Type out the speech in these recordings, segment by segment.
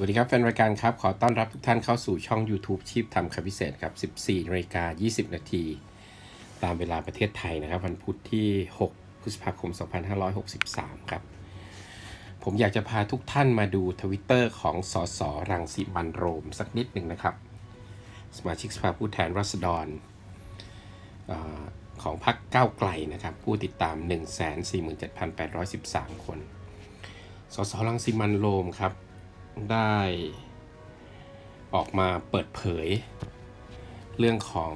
สวัสดีครับแฟนรายการครับ ขอต้อนรับทุกท่านเข้าสู่ช่อง YouTube ชีพทำคำพิเศษครับ 14นาฬิกา 20 นาที ตามเวลาประเทศไทยนะครับ วันพุธที่ 6 พฤษภาคม 2563 ครับ ผมอยากจะพาทุกท่านมาดูทวิตเตอร์ของสสรังสิมันโรม สักนิดหนึ่งนะครับ สมาชิกสภาผู้แทนราษฎรอของพรรคก้าวไกลนะครับ ผู้ติดตาม 147,813 คน สสรังสิมันโรมครับ ได้ออกมาเปิดเผย เรื่องของ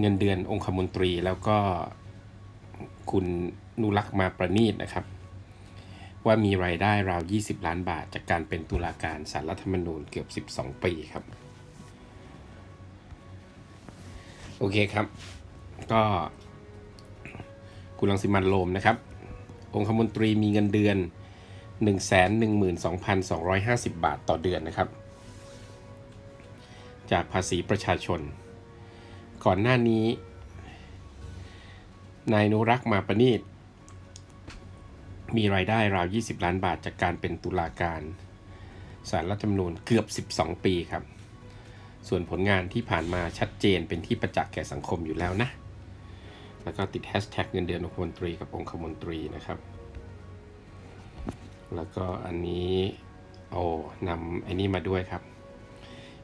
เงินเดือนองคมนตรีแล้วก็คุณนุรักษ์มาประนีตนะครับ ว่ามีรายได้ราว 20 ล้านบาท จากการเป็นตุลาการสารรัฐธรรมนูญเกือบ 12 ปีครับ โอเคครับ ก็คุณรังสิมันโรมนะครับ องคมนตรีมีเงินเดือน 112,250 บาทต่อเดือนนะครับ จากภาษีประชาชน ก่อนหน้านี้ นายนุรักษ์มาประนีตมีรายได้ราว 20 ล้านบาทจากการเป็นตุลาการสารรัฐธรรมนูญเกือบ 12 ปีครับ ส่วนผลงานที่ผ่านมาชัดเจนเป็นที่ประจักษ์แก่สังคมอยู่แล้วนะ แล้วก็ติดแฮชแท็กเงินเดือนองคมนตรีกับองคมนตรีนะครับ แล้วก็อันนี้โอ้นำไอ้นี่มาด้วยครับ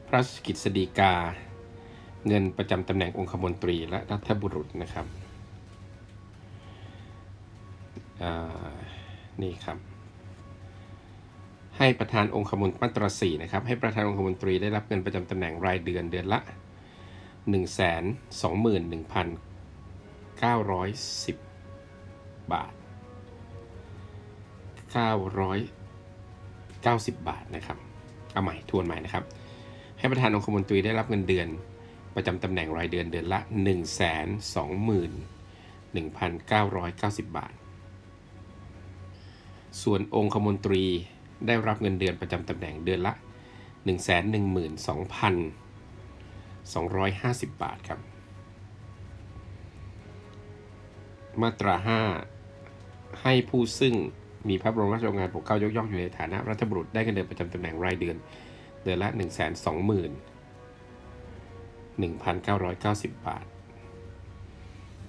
พระราชกิจสฎีกา เงินประจำตำแหน่งองคมนตรีและรัฐบุรุษนะครับนี่ครับ ให้ประธานองคมนตรีมาตราสี่นะครับ ให้ประธานองคมนตรีได้รับเงินประจำตำแหน่งรายเดือนเดือนละ 1 2 1 9 10 บาท 990 บาทนะครับ เอาใหม่ทวนใหม่นะครับ ให้ประธานองคมนตรีได้รับเงินเดือน ประจำตำแหน่งรายเดือนเดือนละ 1 2 1 990 บาท ส่วนองคมนตรีได้รับเงินเดือนประจำตำแหน่งเดือนละ 1 1 2 250 บาทครับ มาตรา 5 ให้ผู้ซึ่ง มีพระบรมราชโองการปกเกล้ายกย่องอยู่ในฐานะรัฐบุรุษได้เงินเดือนประจำตำแหน่งรายเดือน เดือนละ 1 2 1 1,990 บาท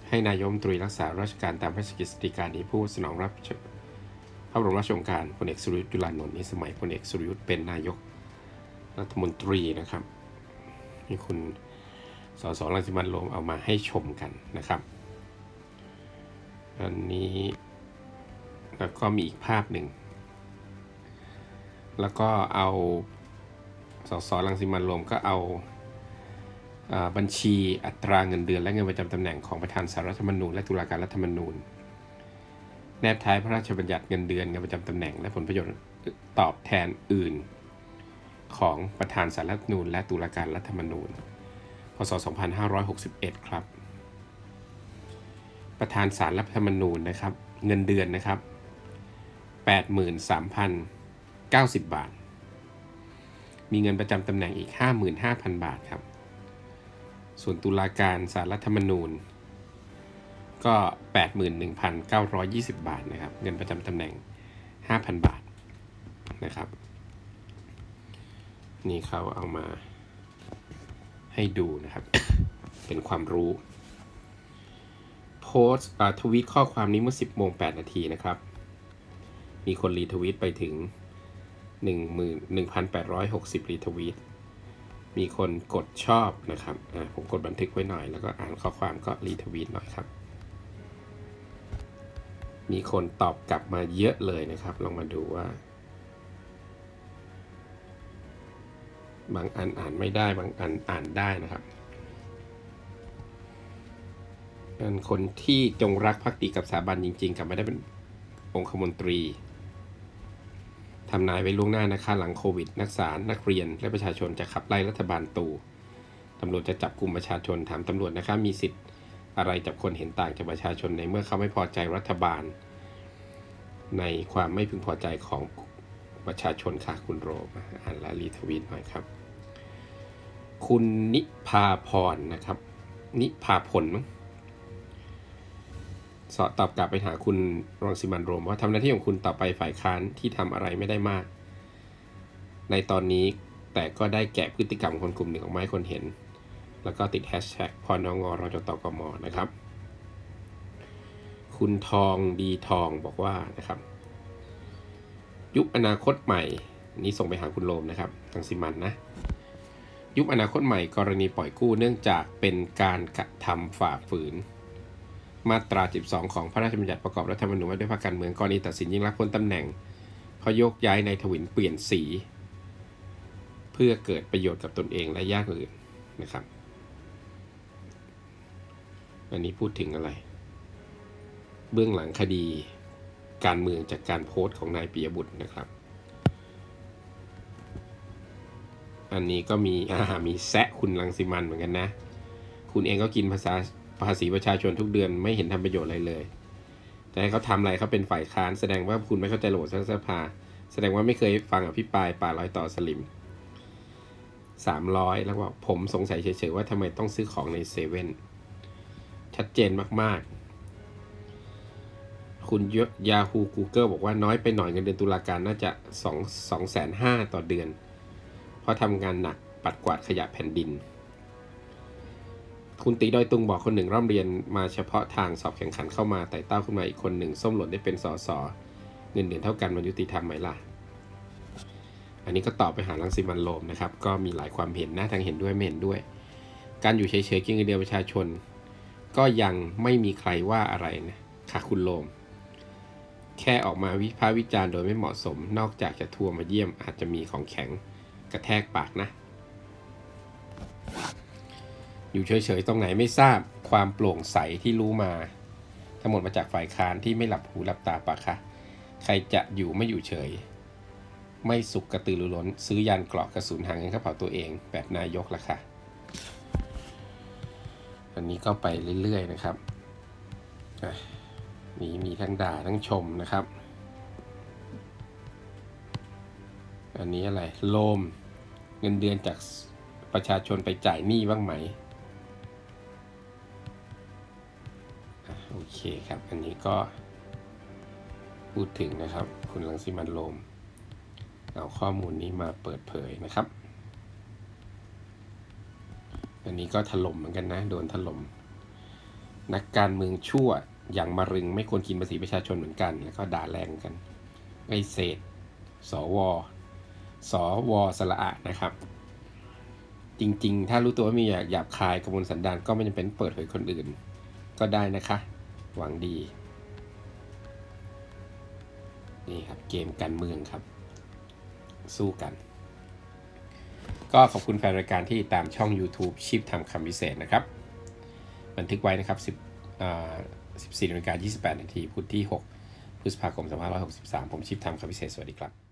ให้นายกรัฐมนตรีรักษาราชการตามพระราชกิจสีการนี้ผู้สนองรับพระบรมราชโองการพลเอกสุรยุทธ์จุลานนท์ในสมัยพลเอกสุรยุทธ์เป็นนายกรัฐมนตรีนะครับนี่คุณสสรังสิมันต์โรมเอามาให้ชมกันนะครับ อันนี้ แล้วก็มีอีกภาพหนึ่ง แล้วก็เอาสสรังสิมันต์โรมก็เอาอาบัญชีอัตราเงินเดือนและเงินประจำตำแหน่งของประธานสารรัฐธรรมนูญและตุลาการรัฐธรรมนูญ แนบท้ายพระราชบัญญัติเงินเดือนเงินประจำตำแหน่ง และผลประโยชน์ตอบแทนอื่น ของประธานสารรัฐธรรมนูญและตุลาการรัฐธรรมนูญ พศ 2561 ครับ ประธานสารรัฐธรรมนูญนะครับ เงินเดือนนะครับ 83,090 บาท มีเงินประจำตำแหน่งอีก 55,000 บาทครับ ส่วนตุลาการสารรัฐธรรมนูญ ก็ 81,920 บาทนะครับ เงินประจำตำแหน่ง 5,000 บาทนะครับ นี่เขาเอามาให้ดูนะครับ เป็นความรู้ โพสต์ทวีตข้อความนี้เมื่อ 10โมง8นาทีนะครับ มีคนรีทวีตไปถึง 11,860 รีทวีต มีคนกดชอบนะครับอ่าผมกดบันทึกไว้หน่อย แล้วก็อ่านข้อความก็รีทวีตหน่อยครับ มีคนตอบกลับมาเยอะเลยนะครับ ลองมาดูว่า บางอันอ่านไม่ได้บางอันอ่านได้นะครับเป็นคนที่จงรักภักดีกับสถาบันจริง ๆ กับไม่ได้เป็นองคมนตรี ทำนายไว้ล่วงหน้านะคะหลังโควิด นักศึกษานักเรียน และประชาชนจะขับไล่รัฐบาลตูตำรวจจะจับกลุ่มประชาชนถามตำรวจนะคะมีสิทธิ์อะไรจับคนเห็นต่างจากประชาชนในเมื่อเขาไม่พอใจรัฐบาล ในความไม่พึงพอใจของประชาชนค่ะคุณโรมอ่านและรีทวีตหน่อยครับ คุณนิพาพรนะครับ นิพาพลมั้ง สอตอบกลับไปหาคุณรังสิมันโรมว่าทำหน้าที่ของคุณต่อไปฝ่ายค้านที่ทำอะไรไม่ได้มาก ในตอนนี้แต่ก็ได้แกะพฤติกรรมคนกลุ่มหนึ่งออกมาให้คนเห็น แล้วก็ติดแฮชแท็กพอนงรจตกมนะครับ คุณทองดีทองบอกว่านะครับ ยุคอนาคตใหม่นี่ส่งไปหาคุณโลมนะครับทางซิมันนะยุคอนาคตใหม่กรณีปล่อยกู้เนื่องจากเป็นการกระทำฝ่าฝืน มาตรา 12 ของพระราชบัญญัติประกอบรัฐธรรมนูญว่าด้วยพรรคการเมืองกรณีตัดสินยิ่งรักพ้นตำแหน่งเพราะโยกย้ายในายทวินเปลี่ยนสี เพื่อเกิดประโยชน์กับตนเองและญาติอื่นนะครับ อันนี้พูดถึงอะไร เบื้องหลังคดีการเมืองจากการโพสต์ของนายปิยบุตรนะครับ อันนี้ก็มีอามีแซะคุณลังสิมันเหมือนกันนะ คุณเองก็กินภาษา ภาษีประชาชนทุกเดือนไม่เห็นทำประโยชน์อะไรเลย แต่ให้เขาทำอะไรเขาเป็นฝ่ายค้านแสดงว่าคุณไม่เข้าใจระบบรัฐสภา แสดงว่าไม่เคยฟังอภิปรายป่าร้อยต่อสลิมสามร้อยแล้วบอกผมสงสัยเฉยๆว่าทำไมต้องซื้อของในเซเว่นชัดเจนมากๆ คุณยาฮูกูเกิลบอกว่าน้อยไปหน่อยเงินเดือนตุลาการน่าจะสองสองแสนห้าต่อเดือน เพราะทำงานหนักปัดกวาดขยะแผ่นดิน คุณตีดอยตุงบอกคนหนึ่งร่ำเรียนมาเฉพาะทางสอบแข่งขันเข้ามาแต่เต้าขึ้นมาอีกคนหนึ่งส้มหล่นได้เป็นสอสอเงินเดือนเท่ากันมันยุติธรรมไหมล่ะ อันนี้ก็ตอบไปหาลังสิมันโรมนะครับ ก็มีหลายความเห็นนะทางเห็นด้วยไม่เห็นด้วย การอยู่เฉยๆกินเงินเดือนประชาชน ก็ยังไม่มีใครว่าอะไรนะค่ะคุณโรมแค่ออกมาวิพากษ์วิจารณ์โดยไม่เหมาะสม นอกจากจะทัวร์มาเยี่ยมอาจจะมีของแข็งกระแทกปากนะ อยู่เฉยๆ ตรงไหนไม่ทราบความโปร่งใสที่รู้มา ทั้งหมดมาจากฝ่ายค้านที่ไม่หลับหูหลับตาปะคะใครจะอยู่ไม่อยู่เฉย ไม่สุกกระตือรือร้น ซื้อยานเกราะกระสุนหางเงินกระเป๋าตัวเองแบบนายกละค่ะอันนี้ก็ไปเรื่อยๆนะครับอ่มีมีทั้งด่าทั้งชมนะครับ อันนี้อะไรโลมเงินเดือนจากประชาชนไปจ่ายหนี้บ้างไหม คครับ อันนี้ก็พูดถึงนะครับ คุณลังสิมันโลมเอาข้อมูลนี้มาเปิดเผยนะครับ อันนี้ก็ถล่มเหมือนกันนะ โดนถล่ม นักการเมืองชั่วอย่างมารึงไม่ควรกินภาษีประชาชนเหมือนกัน แล้วก็ด่าแรงกันไอเศษ สว สวสละอะนะครับ จริงๆ ถ้ารู้ตัวว่ามีอยากหยาบคายกระบวนสันดานก็ไม่จำเป็นเปิดเผยคนอื่น ก็ได้นะคะ หวังดี นี่ครับเกมการเมืองครับ สู้กัน ก็ขอบคุณแฟนรายการที่ตามช่อง YouTube ชิปทำคำพิเศษนะครับ บันทึกไว้นะครับ10 14นาฬิกา28 นาทีพุธที่ 6 พฤษภาคม 2563 ผมชิปทำคำพิเศษ สวัสดีครับ